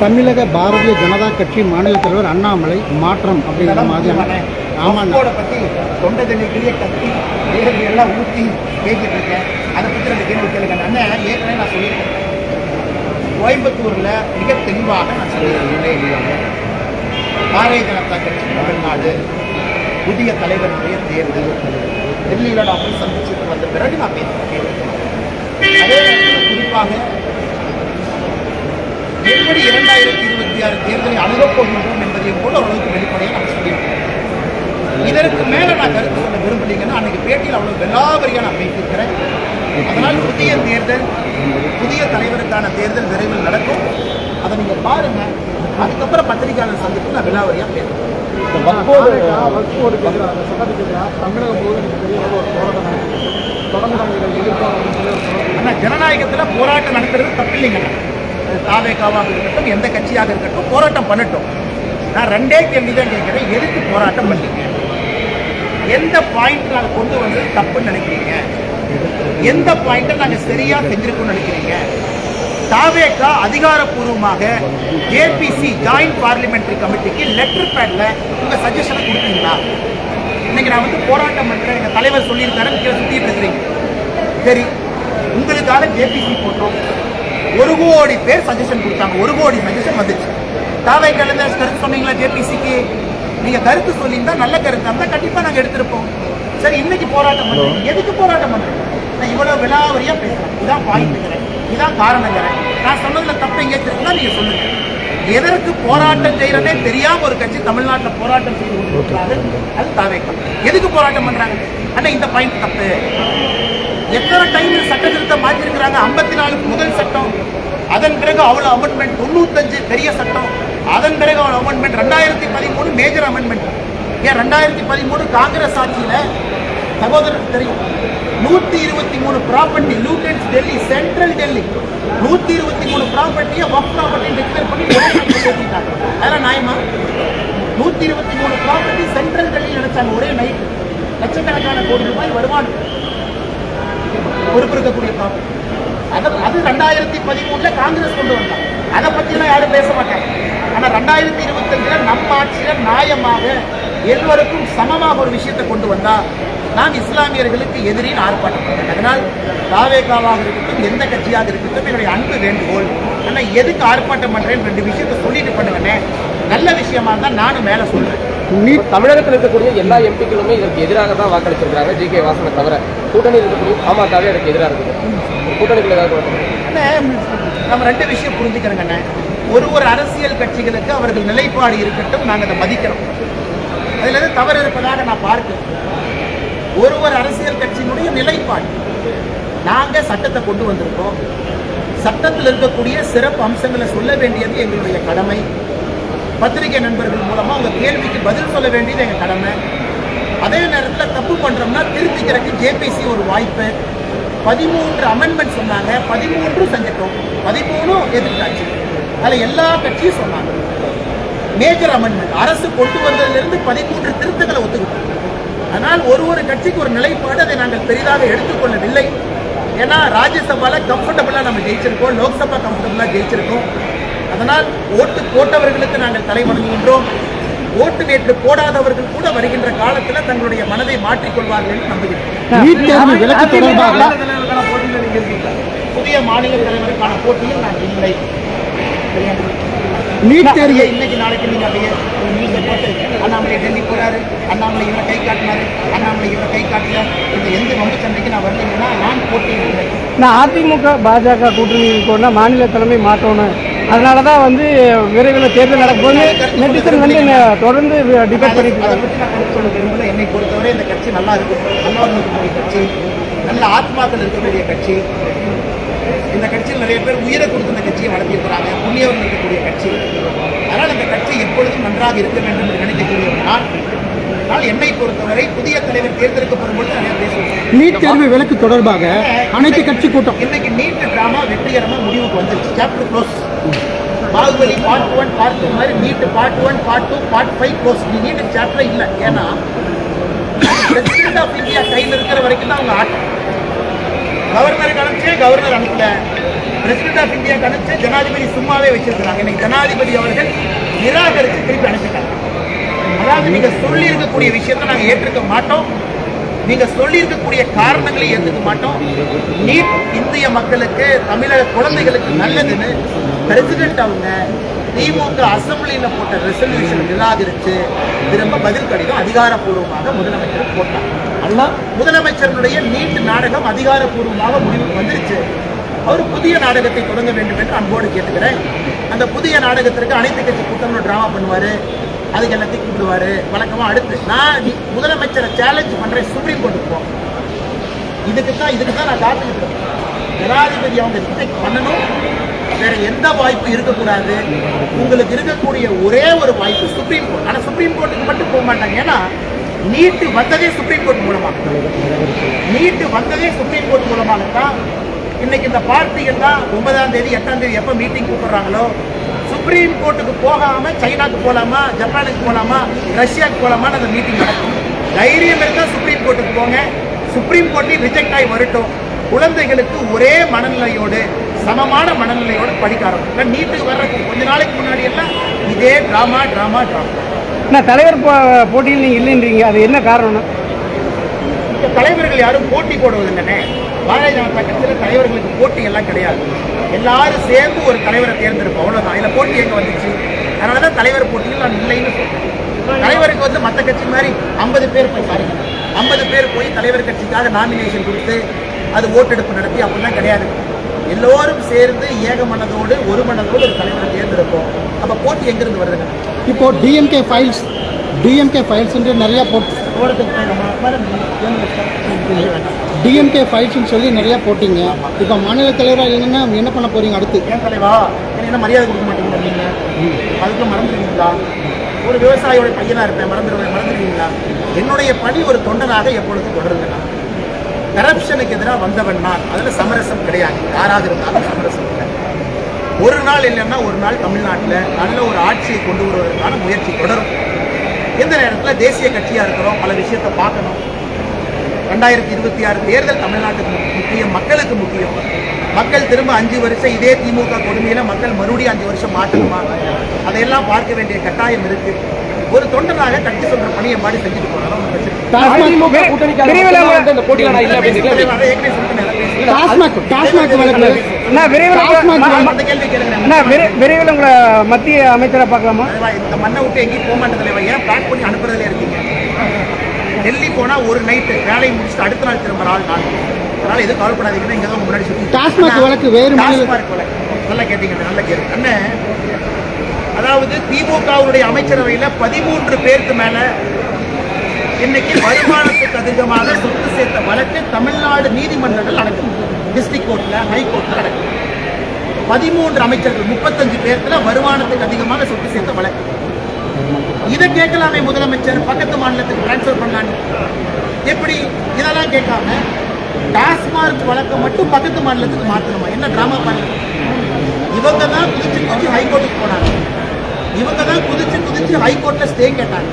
தமிழக பாரதிய ஜனதா கட்சி மாநில தலைவர் அண்ணாமலை மாற்றம் அப்படிங்கிற மாதிரியான ஆமாண்ணா. ஆமாண்ணா பத்தி தொண்டை தண்ணிக்குள்ளேயே கத்தி எல்லாம் ஊற்றி பேசிட்டு இருக்கேன். அதை பத்தி ரெண்டு கேள்வி கேளுங்க. அண்ணன் ஏற்கனவே நான் சொல்லியிருக்கேன். கோயம்புத்தூர்ல மிக தெளிவாக நான் சொல்லியிருக்கேன். பாரதிய ஜனதா கட்சி தமிழ்நாடு புதிய தலைவருடைய தேர்தல். டெல்லியில நான் போய் சந்திச்சுட்டு வந்த பிறகு நான் பேசுகிறேன் அதே நேரத்தில் குறிப்பாக எப்படி இரண்டாயிரத்தி இருபத்தி ஆறு தேர்தலை அணுகப் போகின்றோம் என்பதையும் கூட ஓரளவுக்கு வெளிப்படையாக நான் சொல்லியிருக்கேன். இதற்கு மேல நான் கருத்து சொல்ல விரும்பலீங்கன்னா அன்னைக்கு பேட்டியில் அவ்வளவு வெள்ளாவரியா நான் பேசியிருக்கிறேன் அதனால் புதிய தேர்தல் புதிய தலைவருக்கான தேர்தல் விரைவில் நடக்கும். அதை நீங்க பாருங்க. அதுக்கப்புறம் பத்திரிகையாளர் சந்திப்பு நான் விலாவரியா பேசுறேன். நாங்கள் ஜனநாயகத்துல போராட்டம் நடத்துறது தப்பில்லைங்க தாவேகாவாக இருக்கட்டும் எந்த கட்சியாக இருக்கட்டும் போராட்டம் பண்ணட்டும். நான் ரெண்டே கேள்வி தான் எதுக்கு போராட்டம் பண்ணீங்க? எந்த பாயிண்ட் நாங்கள் கொண்டு வந்து தப்புன்னு நினைக்கிறீங்க? எந்த பாயிண்ட்டை நாங்கள் சரியா செஞ்சிருக்கோம்னு நினைக்கிறீங்க? தாவேகா அதிகாரப்பூர்வமாக ஏபிசி ஜாயிண்ட் பார்லிமெண்டரி கமிட்டிக்கு லெட்டர் பேட்ல உங்க சஜஷனை கொடுத்தீங்களா? இன்னைக்கு நான் வந்து போராட்டம் பண்றேன். எங்க தலைவர் சொல்லியிருக்காரு. கீழே சுத்திட்டு இருக்கிறீங்க. சரி. உங்களுக்காக ஜேபிசி போட்டோம். ஒரு கோடி பேர் சஜஷன் கொடுத்தாங்க. ஒரு கோடி சஜஷன் வந்துச்சு. தாவை கலந்த கருத்து சொன்னீங்களா ஜேபிசிக்கு நீங்க கருத்து சொல்லியிருந்தா நல்ல கருத்து. இருந்தா கண்டிப்பா நாங்க எடுத்திருப்போம். சரி இன்னைக்கு போராட்டம் பண்றோம் எதுக்கு போராட்டம் பண்றோம் நான் இவ்வளவு விலாவரியா பேசுறேன். இதான் பாயிண்ட்டுங்கிறேன் இதான் காரணங்கிறேன். நான் சொன்னதுல தப்பு எங்கேயாச்சும் இருக்குன்னா நீங்க சொல்லுங்க. எதற்கு போராட்டம் செய்யறதே தெரியாம ஒரு கட்சி தமிழ்நாட்டுல போராட்டம் செய்து அது தாவேக்கம் எதுக்கு போராட்டம் பண்றாங்க? அண்ணா இந்த பாயிண்ட் தப்பு. எத்தனை டைம் சட்ட திருத்தம் மாற்றிருக்கிறாங்க? ஐம்பத்தி நாலு முதல் சட்டம். அதன் பிறகு அவ்வளோ அமெண்ட்மெண்ட் தொண்ணூத்தஞ்சு பெரிய சட்டம். அதன் பிறகு அவ்வளோ அமெண்ட்மெண்ட் ரெண்டாயிரத்தி பதிமூணு மேஜர் அமெண்ட்மெண்ட் ஏன் ரெண்டாயிரத்தி பதிமூணு காங்கிரஸ் ஆட்சியில் சகோதரருக்கு தெரியும். நூத்தி இருபத்தி மூணு property Lutyens Delhi central Delhi நூத்தி இருபத்தி மூணு ப்ராப்பர்ட்டியை ஒர்க் ப்ராப்பர்ட்டி டிக்ளேர் பண்ணி ஒரே சேர்த்துட்டாங்க அதெல்லாம் நியாயமா? நூத்தி இருபத்தி மூணு ப்ராப்பர்ட்டி சென்ட்ரல் டெல்லி நினைச்சாங்க. ஒரே நைட் லட்சக்கணக்கான கோடி ரூபாய் வருமானம். பொறுப்பிருக்கக்கூடிய ப்ராப்ளம் அது அது ரெண்டாயிரத்தி பதிமூணுல காங்கிரஸ் கொண்டு வந்தாங்க. அதை பற்றிலாம் யாரும் பேச மாட்டாங்க. ஆனால் ரெண்டாயிரத்தி இருபத்தஞ்சுல நம்ம ஆட்சியில நியாயமாக எல்லோருக்கும் சமமாக ஒரு விஷயத்தை கொண்டு வந்தா நான் இஸ்லாமியர்களுக்கு எதிரின்னு ஆர்ப்பாட்டம் பண்ணேன் அதனால் தாவேகாவாக இருக்கட்டும் எந்த கட்சியாக இருக்கட்டும் என்னுடைய அன்பு வேண்டுகோள். ஆனால் எதுக்கு ஆர்ப்பாட்டம் பண்ணுறேன்னு ரெண்டு விஷயத்தை சொல்லிட்டு பண்ணுவேனே நல்ல விஷயமா இருந்தால் நானும் மேலே சொல்றேன். நீட் தமிழகத்தில் இருக்கக்கூடிய எல்லா எம்பிக்களுமே இதற்கு எதிராக தான் வாக்களிச்சிருக்காங்க ஜி கே வாசனை தவிர கூட்டணியில் இருக்கக்கூடிய பாமகவே அதுக்கு எதிராக இருக்குது. கூட்டணிகள் ஏதாவது நம்ம ரெண்டு விஷயம் புரிஞ்சுக்கிறோங்கண்ணே ஒரு ஒரு அரசியல் கட்சிகளுக்கு அவர்கள் நிலைப்பாடு இருக்கட்டும் நாங்கள் அதை மதிக்கிறோம். அதில் இருந்து தவறு இருப்பதாக நான் பார்க்கிறேன். ஒரு ஒரு அரசியல் கட்சியினுடைய நிலைப்பாடு. நாங்கள் சட்டத்தை கொண்டு வந்திருக்கோம். சட்டத்தில் இருக்கக்கூடிய சிறப்பு அம்சங்களை சொல்ல வேண்டியது எங்களுடைய கடமை. பத்திரிகை நண்பர்கள் மூலமாக அவங்க கேள்விக்கு பதில் சொல்ல வேண்டியது எங்கள் கடமை. அதே நேரத்தில் தப்பு பண்ணுறோம்னா திருத்திக்கிறதுக்கு ஜேபிசி ஒரு வாய்ப்பு. பதிமூன்று அமெண்ட்மெண்ட் சொன்னாங்க. பதிமூன்றும் செஞ்சிட்டோம். பதிமூணும் எதிர்த்தாச்சு. அதில் எல்லா கட்சியும் சொன்னாங்க. மேஜர் அமெண்ட்மெண்ட் அரசு கொண்டு வந்ததிலிருந்து பதிமூன்று திருத்தங்களை ஒத்துக்கிட்டோம். ஆனால் ஒரு ஒரு கட்சிக்கு ஒரு நிலைப்பாடு அதை நாங்கள் பெரிதாக எடுத்துக்கொள்ளவில்லை. ஏன்னா ராஜ்யசபால கம்ஃபர்டபுளாக நம்ம ஜெயிச்சிருக்கோம். லோக்சபா கம்ஃபர்டபுளாக ஜெயிச்சிருக்கோம். அதனால் ஓட்டு போட்டவர்களுக்கு நாங்கள் தலை வணங்குகின்றோம். ஓட்டு நேற்று போடாதவர்கள் கூட வருகின்ற காலத்தில் தங்களுடைய மனதை மாற்றிக்கொள்வார்கள் நம்புகிறேன். புதிய மாநில தலைவருக்கான போட்டியில் நான் இல்லை. நீட் தேர்வு அப்படியே இன்னைக்கு நாளைக்கு நீங்க அப்படியே நியூஸை போட்டு அண்ணாமலை டெல்லி போறாரு அண்ணாமலை இவரை கை காட்டினாரு அண்ணாமலை இவரை கை காட்டல. இந்த எந்த வம்பு சண்டைக்கு நான் வரலைன்னா நான் போட்டியில் இல்லை. நான் அதிமுக பாஜக கூட்டணி மாநில தலைமை மாற்றணும். அதனால தான் வந்து விரைவில் தேர்தல் நடக்கும்போது நெட்டிசன் வந்து என்னை தொடர்ந்து டிபேட் பண்ணிட்டு இருக்காங்க நான் என்னை பொறுத்தவரை இந்த கட்சி நல்லா இருக்கும். நல்லா இருக்கக்கூடிய கட்சி. நல்ல ஆத்மாக்கள் இருக்கக்கூடிய கட்சி. இந்த கட்சியில் நிறைய பேர் உயிரை கொடுத்து இந்த கட்சியை நடத்தியிருக்கிறாங்க. புண்ணியவர்கள் இருக்கக்கூடிய கட்சி. அதனால் இந்த கட்சி எப்பொழுதும் நன்றாக இருக்க வேண்டும் என்று நினைக்கக்கூடிய ஒரு நாள் ஆனால் என்னை பொறுத்தவரை புதிய தலைவர் தேர்ந்தெடுக்கப்படும் பொழுது நிறைய பேசுவோம் நீட் தேர்வு விலக்கு தொடர்பாக அனைத்து கட்சி கூட்டம். இன்னைக்கு நீட் டிராமா வெற்றிகரமா முடிவுக்கு வந்துருச்சு. Chapter close Baahubali part one part two மாதிரி NEET part one part two part five course நீ நீட்டு சாப்டர் இல்லை. ஏன்னா பிரசிடென்ட் ஆஃப் இந்தியா கையில் இருக்கிற வரைக்கும் தான் அவங்க ஆட்டம். கவர்னர் அனுப்பிச்சே கவர்னர் அனுப்பல. பிரசிடென்ட் ஆஃப் இந்தியா அனுப்பிச்சு ஜனாதிபதி சும்மாவே வச்சிருக்கிறாங்க. இன்னைக்கு ஜனாதிபதி அவர்கள் நிராகரித்து திருப்பி அனுப்பிட்டாங்க. அதாவது நீங்க சொல்லி இருக்கக்கூடிய விஷயத்தை நாங்கள் ஏற்றுக்க மாட்டோம். நீங்கள் சொல்லியிருக்கக்கூடிய காரணங்களை ஏற்றுக்க மாட்டோம். நீட் இந்திய மக்களுக்கு தமிழக குழந்தைகளுக்கு நல்லதுன்னு பிரசிடென்ட் அவங்க திமுக அசம்பிளியில் போட்ட ரெசல்யூஷன் நிராகரித்து திரும்ப பதில் கடிதம் அதிகாரப்பூர்வமாக முதலமைச்சர் போட்டார். அண்ணா முதலமைச்சருடைய நீட் நாடகம் அதிகாரப்பூர்வமாக முடிவுக்கு வந்துருச்சு. அவர் புதிய நாடகத்தை தொடங்க வேண்டும் என்று அன்போடு கேட்டுக்கிறேன். அந்த புதிய நாடகத்திற்கு அனைத்து கட்சி கூட்டம்னு டிராமா பண்ணுவார். அதுக்கு எல்லாத்தையும் கூப்பிடுவார். வழக்கமாக அடுத்து நான் நீ- முதலமைச்சரை சேலஞ்ச் பண்ணுறேன் சுப்ரீம் கோர்ட்டுக்கு போகும் இதுக்கு தான் இதுக்கு தான் நான் காத்துக்கிட்டு ஜனாதிபதி அவங்க ரிஜெக்ட் பண்ணணும். வேற எந்த வாய்ப்பும் இருக்கக்கூடாது. உங்களுக்கு இருக்கக்கூடிய ஒரே ஒரு வாய்ப்பு சுப்ரீம் கோர்ட் ஆனா சுப்ரீம் கோர்ட்டுக்கு மட்டும் போக மாட்டாங்க. ஏன்னா நீட்டு வந்ததே சுப்ரீம் கோர்ட் மூலமாக நீட்டு வந்ததே சுப்ரீம் கோர்ட் மூலமாக தான் இன்னைக்கு இந்த பார்ட்டிகள் தான் ஒன்பதாம் தேதி எட்டாம் தேதி எப்போ மீட்டிங் கூப்பிடுறாங்களோ சுப்ரீம் கோர்ட்டுக்கு போகாம சைனாக்கு போகலாமா ஜப்பானுக்கு போகலாமா ரஷ்யாவுக்கு போலாமான்னு அந்த மீட்டிங் நடக்கும். தைரியம் இருந்தால் சுப்ரீம் கோர்ட்டுக்கு போங்க. சுப்ரீம் கோர்ட்டையும் ரிஜெக்ட் ஆகி வரட்டும். குழந்தைகளுக்கு ஒரே மனநிலையோடு சமமான மனநிலையோடு படிக்க ஆரம்பிக்கும். நீட்டுக்கு வர்றதுக்கு கொஞ்ச நாளைக்கு முன்னாடி எல்லாம் இதே டிராமா டிராமா டிராமா நான் தலைவர் போட்டியில் நீங்கள் இல்லைன்றீங்க. அது என்ன காரணம்னா இந்த தலைவர்கள் யாரும் போட்டி போடுவதில்லைனே பாரதிய ஜனதா கட்சியில் தலைவர்களுக்கு போட்டி எல்லாம் கிடையாது. எல்லாரும் சேர்ந்து ஒரு தலைவரை தேர்ந்தெடுப்போம். அவ்வளவுதான். இதுல போட்டி எங்க வந்துச்சு? அதனால தான் தலைவர் போட்டியில் நான் இல்லைன்னு தலைவருக்கு வந்து மற்ற கட்சி மாதிரி ஐம்பது பேர் போய் பாருங்க. ஐம்பது பேர் போய் தலைவர் கட்சிக்காக நாமினேஷன் கொடுத்து அது ஓட்டெடுப்பு நடத்தி அப்படிலாம் கிடையாது. எல்லோரும் சேர்ந்து ஏக மனதோடு ஒரு மனதோடு ஒரு தலைவரை தேர்ந்தெடுப்போம். அப்ப போட்டி எங்கிருந்து வருதுங்க? இப்போ டிஎம்கே ஃபைல்ஸ் டிஎம்கே ஃபைல்ஸ்ன்ட்டு நிறையா போட்டு. டிஎம்கே ஃபைல்ஸ்னு சொல்லி நிறையா போட்டிங்க. இப்போ மாநில தலைவராக இல்லைன்னா என்ன பண்ண போறீங்க அடுத்து? ஏன் தலைவா? என்ன மரியாதை கொடுக்க மாட்டீங்களா நீங்க? அதுக்கு மறந்துடுவீங்களா? ஒரு விவசாயியோட பையனா இருப்பேன். மறந்துடுவேன். மறந்துடுவீங்களா? என்னுடைய பணி ஒரு தொண்டனாக எப்பொழுதும் தொடருங்க. கரப்ஷனுக்கு எதிராக வந்தவன் நான். அதில் சமரசம் கிடையாது. யாராக இருந்தாலும் சமரசம் இல்லை ஒரு நாள் இல்லைன்னா ஒரு நாள் தமிழ்நாட்டில் நல்ல ஒரு ஆட்சியை கொண்டு வருவதற்கான முயற்சி தொடரும். எந்த நேரத்தில் தேசிய கட்சியாக இருக்கிறோம் பல விஷயத்தை பார்க்கணும். ரெண்டாயிரத்தி இருபத்தி ஆறு தேர்தல் தமிழ்நாட்டுக்கு முக்கியம் மக்களுக்கு முக்கியம். மக்கள் திரும்ப அஞ்சு வருஷம் இதே திமுக கொடுமையில் மக்கள் மறுபடியும் அஞ்சு வருஷம் மாற்றணுமா? அதையெல்லாம் பார்க்க வேண்டிய கட்டாயம் இருக்குது ஒரு தொண்டனாக கட்சி சொல்கிற பணியை மாதிரி செஞ்சுட்டு போனாலும் விரைவில் உங்களை- மத்திய அமைச்சரை பார்க்கலாமா? இந்த மண்ணை விட்டு எங்கேயும் போக மாட்டேன் ஏன் பேக் பண்ணி அனுப்புறதுல இருக்கீங்க? டெல்லி போனா ஒரு நைட்டு வேலையை முடிச்சுட்டு அடுத்த நாள் திரும்ப ஆள் நான் அதனால எதுவும் கவலைப்படாதீங்கன்னா இங்க தான் முன்னாடி டாஸ்மாக் வழக்கு வேறு டாஸ்மாக் வழக்கு. நல்லா கேட்டீங்க நல்ல கேள்வி அண்ணன் அதாவது திமுகவுடைய அமைச்சரவையில பதிமூன்று பேருக்கு மேல இன்னைக்கு வருமானத்துக்கு அதிகமாக சொத்து சேர்த்த வழக்கு தமிழ்நாடு நீதிமன்றங்கள் நடக்கும் டிஸ்ட்ரிக்ட் கோர்ட்ல ஹை கோர்ட்ல நடக்குது பதிமூன்று அமைச்சர்கள் முப்பத்தஞ்சு பேர்த்துல வருமானத்துக்கு அதிகமாக சொத்து சேர்த்த வழக்கு. இதை கேட்கலாமே முதலமைச்சர். பக்கத்து மாநிலத்துக்கு டிரான்ஸ்ஃபர் பண்ணலான்னு. எப்படி? இதெல்லாம் கேட்காம டாஸ்மார்க் வழக்கை மட்டும் பக்கத்து மாநிலத்துக்கு மாற்றணுமா என்ன டிராமா பண்ணுங்க இவங்க தான் குதிச்சு குதிச்சு ஹைகோர்ட்டுக்கு போனாங்க. இவங்க தான் குதிச்சு குதிச்சு ஹைகோர்ட்ல ஸ்டே கேட்டாங்க.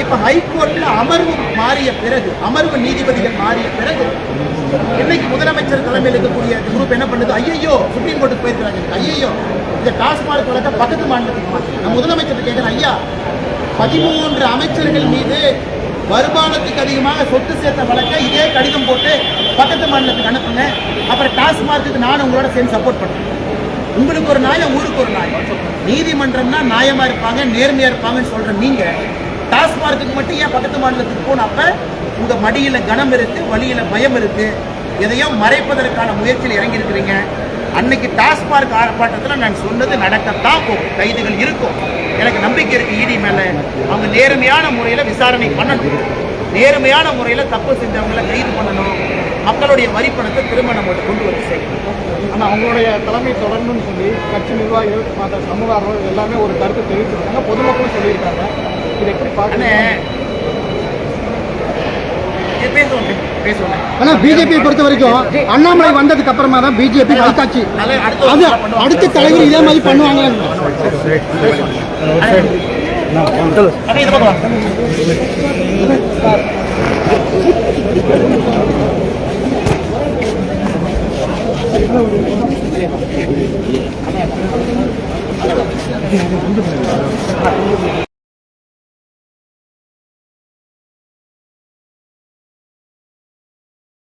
இப்ப ஹைகோர்ட்ல அமர்வு மாறிய பிறகு அமர்வு நீதிபதிகள் மாறிய பிறகு இன்னைக்கு முதலமைச்சர் தலைமையில் இருக்கக்கூடிய குரூப் என்ன பண்ணுது? ஐயோ சுப்ரீம் கோர்ட்டுக்கு போயிருக்கிறாங்க. ஐயோ இந்த டாஸ்மாக் வழக்க பக்கத்து மாநிலத்துக்கு மாற்று முதலமைச்சர் கேட்கிறேன் ஐயா பதிமூன்று அமைச்சர்கள் மீது வருமானத்துக்கு அதிகமாக சொத்து சேர்த்த வழக்க இதே கடிதம் போட்டு பக்கத்து மாநிலத்துக்கு அனுப்புங்க. அப்புறம் டாஸ்மார்க்குக்கு நான் உங்களோட சேர்ந்து சப்போர்ட் பண்ணுறேன் உங்களுக்கு ஒரு நாயம் ஊருக்கு ஒரு நாயம் நீதிமன்றம்னா நியாயமா இருப்பாங்க நேர்மையா இருப்பாங்கன்னு சொல்ற நீங்க. டாஸ்மார்க்குக்கு மட்டும் ஏன் பக்கத்து மாநிலத்துக்கு போனப்ப உங்க மடியில கனம் இருக்கு வழியில பயம் இருக்கு எதையும் மறைப்பதற்கான முயற்சியில் இறங்கி இருக்கிறீங்க அன்னைக்கு டாஸ்மார்க் ஆர்ப்பாட்டத்தில் நான் சொன்னது நடக்கத்தான் போகும். கைதுகள் இருக்கும். எனக்கு நம்பிக்கை இருக்கு இடி மேல. அவங்க நேர்மையான முறையில் விசாரணை பண்ணணும். நேர்மையான முறையில் தப்பு செஞ்சவங்களை கைது பண்ணணும். மக்களுடைய வரி பணத்தை திரும்ப நம்ம கொண்டு வந்து செய்யணும் ஆனால் அவங்களுடைய தலைமை தொடரணும்னு சொல்லி கட்சி நிர்வாகிகள் மற்ற சமூக எல்லாமே ஒரு கருத்து தெரிவிச்சிருக்காங்க. பொதுமக்களும் சொல்லியிருக்காங்க. இது எப்படி பார்க்கணும்? ஆனால் பிஜேபி பொறுத்த வரைக்கும் அண்ணாமலை வந்ததுக்கு அப்புறமா தான் பிஜேபி அடுத்த அது. அடுத்த தலைவர் இதே மாதிரி பண்ணுவாங்களான்னு